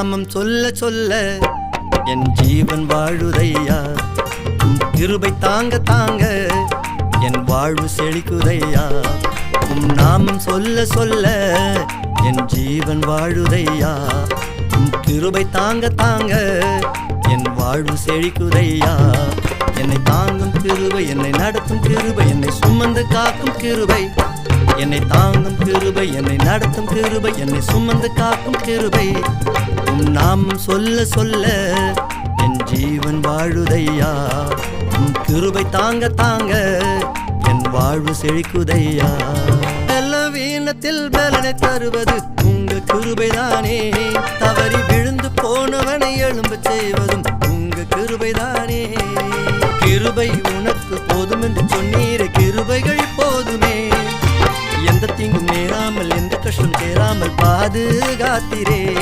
நாமம் சொல்ல சொல்ல என் ஜீவன் வாழுதையா? உம் கிருபை தாங்க தாங்க என் வாழ்வு செழிக்குதையா? உம் நாமம் சொல்ல சொல்ல என் ஜீவன் வாழுதையா? உம் கிருபை தாங்க தாங்க என் வாழ்வு செழிக்குதையா? என்னை தாங்கும் கிருபை என்னை நடத்தும் கிருபை என்னை சுமந்து காக்கும் கிருபை. என்னை தாங்கும் கிருபை என்னை நடத்தும் கிருபை என்னை சுமந்து காக்கும் கிருபை. நாம் சொல்ல சொல்ல என் ஜீவன் வாழுதையா? உன் கிருபை தாங்க தாங்க என் வாழ்வு செழிக்குதையா? பலவீனத்தில் பலனை தருவது உங்க கிருபைதானே. தவறி விழுந்து போனவனை எழும்ப செய்வதும் உங்க கிருபைதானே. கிருபை உனக்கு போதும் என்று சொன்னீரே கிருபைகள் போதுமே. எந்த தீங்கும் நேராமல் எந்த கஷ்டம் சேராமல் பாதுகாத்திரே.